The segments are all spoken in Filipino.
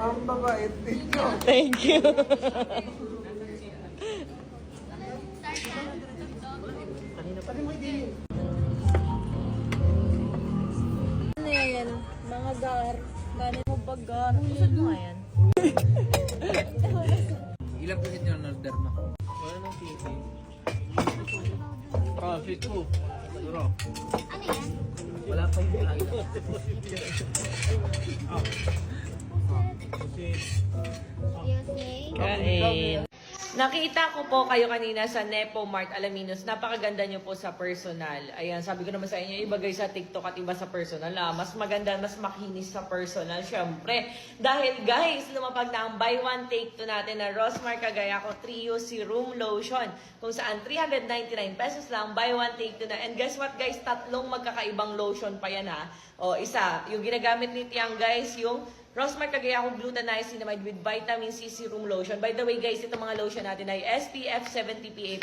Ang babait ninyo. Thank you. yan? Mga gar. Ganin mo pag gar. Saan mo yan? Ilang pisit yung order mo? Wala nang pisit. Ah, fit ko. Siguro. Ano yan? Wala pa yung plan. Seriously? Kain. Nakita ko po kayo kanina sa Nepo Mart Alaminos. Napakaganda nyo po sa personal. Ayan, sabi ko naman sa inyo, iba guys sa TikTok at iba sa personal. Ah, mas maganda, mas makinis sa personal, syempre. Dahil guys, lumapag na ang buy one, take two natin na Rosmar Cagayaco Trio Serum Lotion. Kung saan 399 pesos lang, buy one, take two na. And guess what guys, tatlong magkakaibang lotion pa yan ha. O, isa, yung ginagamit ni Tiang guys, yung Cagayaco Glutenized Cinnamide with Vitamin C Serum Lotion. By the way guys, itong mga lotion natin ay SPF 70 PA++++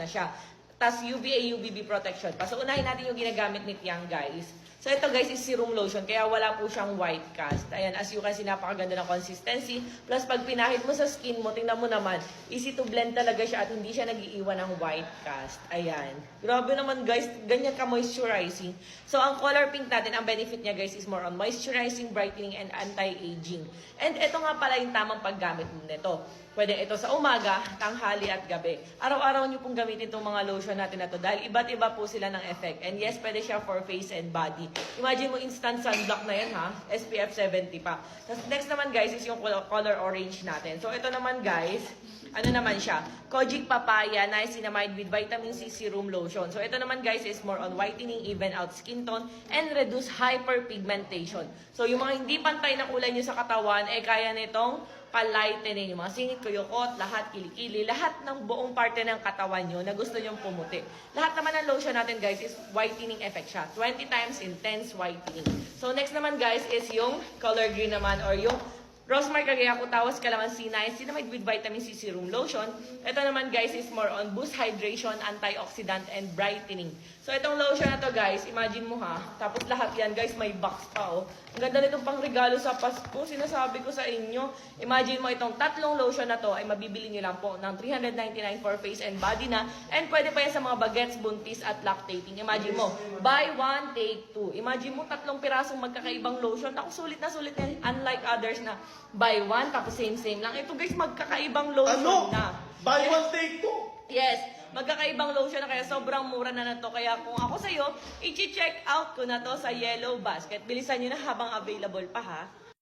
na siya. Tapos UVA UVB protection pa. Natin yung ginagamit ni Tiang guys. So ito guys is serum lotion kaya wala po siyang white cast. Ayan, as you can see napakaganda ng consistency. Plus pag pinahid mo sa skin mo, tingnan mo naman, easy to blend talaga siya at hindi siya nagiiwan ng white cast. Ayan. Grabe naman guys, ganyan ka moisturizing. So ang color pink natin, ang benefit niya guys is more on moisturizing, brightening, and anti-aging. And ito nga pala yung tamang paggamit mo nito. Pwede ito sa umaga, tanghali at gabi. Araw-araw nyo pong gamitin itong mga lotion natin na to dahil iba't iba po sila ng effect. And yes, pwede siya for face and body. Imagine mo instant sunblock na yan ha, SPF 70 pa. Tapos next naman guys is yung color, orange natin. So ito naman guys, ano naman siya? Kojic Papaya Niacinamide with Vitamin C Serum Lotion. So ito naman guys is more on whitening, even out skin tone, and reduce hyperpigmentation. So yung mga hindi pantay na kulay nyo sa katawan, eh kaya nitong palightening, yung mga singit, kuyukot, lahat, kilikili, lahat ng buong parte ng katawan nyo na gusto nyong pumuti. Lahat naman ng lotion natin guys is whitening effect siya. 20 times intense whitening. So next naman guys is yung color green naman or yung Rosmar Cagayaco Tawas Calamansi Niacinamide with Vitamin C Serum Lotion. Ito naman guys is more on boost hydration, antioxidant, and brightening. So itong lotion na to guys, imagine mo ha, tapos lahat yan guys may box pa oh. Ang ganda nitong pang regalo sa Pasko, sinasabi ko sa inyo. Imagine mo itong tatlong lotion na to ay mabibili nyo lang po ng 399 for face and body na. And pwede pa yan sa mga bagets, buntis at lactating. Imagine mo, buy one, take two. Imagine mo tatlong pirasong magkakaibang lotion. Ako sulit na sulit yan. Unlike others na buy one, tapos same-same lang. Ito guys, magkakaibang lotion Ano? na. Buy one, take two! Yes, magkakaibang lotion na kaya sobrang mura na na to. Kaya kung ako sa'yo, i-check out ko na to sa Yellow Basket. Bilisan nyo na habang available pa ha.